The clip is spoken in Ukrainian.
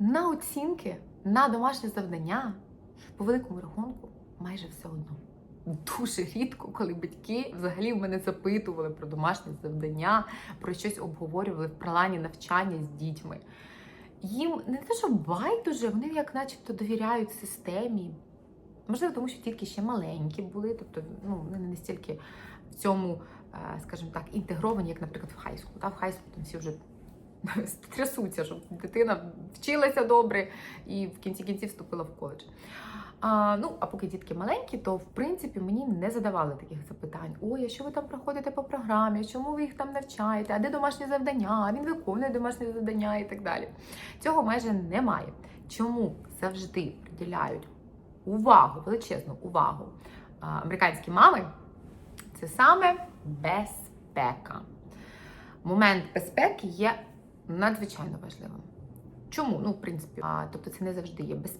на оцінки, на домашнє завдання, по великому рахунку, майже все одно. Дуже рідко, коли батьки взагалі в мене запитували про домашнє завдання, про щось обговорювали в плані навчання з дітьми. Їм не те, що байдуже, вони як начебто довіряють системі. Можливо, тому що дітки ще маленькі були, тобто ну, вони не настільки в цьому, е, скажімо так, інтегровані, як, наприклад, в хайску. В хайску там всі вже трясуться, щоб дитина вчилася добре і в кінці кінців вступила в коледж. А, ну, а поки дітки маленькі, то в принципі мені не задавали таких запитань: ой, а що ви там проходите по програмі? Чому ви їх там навчаєте? А де домашнє завдання? А він виконує домашнє завдання і так далі. Цього майже немає. Чому завжди приділяють увагу, величезну увагу американські мами? Це саме безпека. Момент безпеки є надзвичайно важливим. Чому? Ну, в принципі, а, тобто це не завжди є безпека.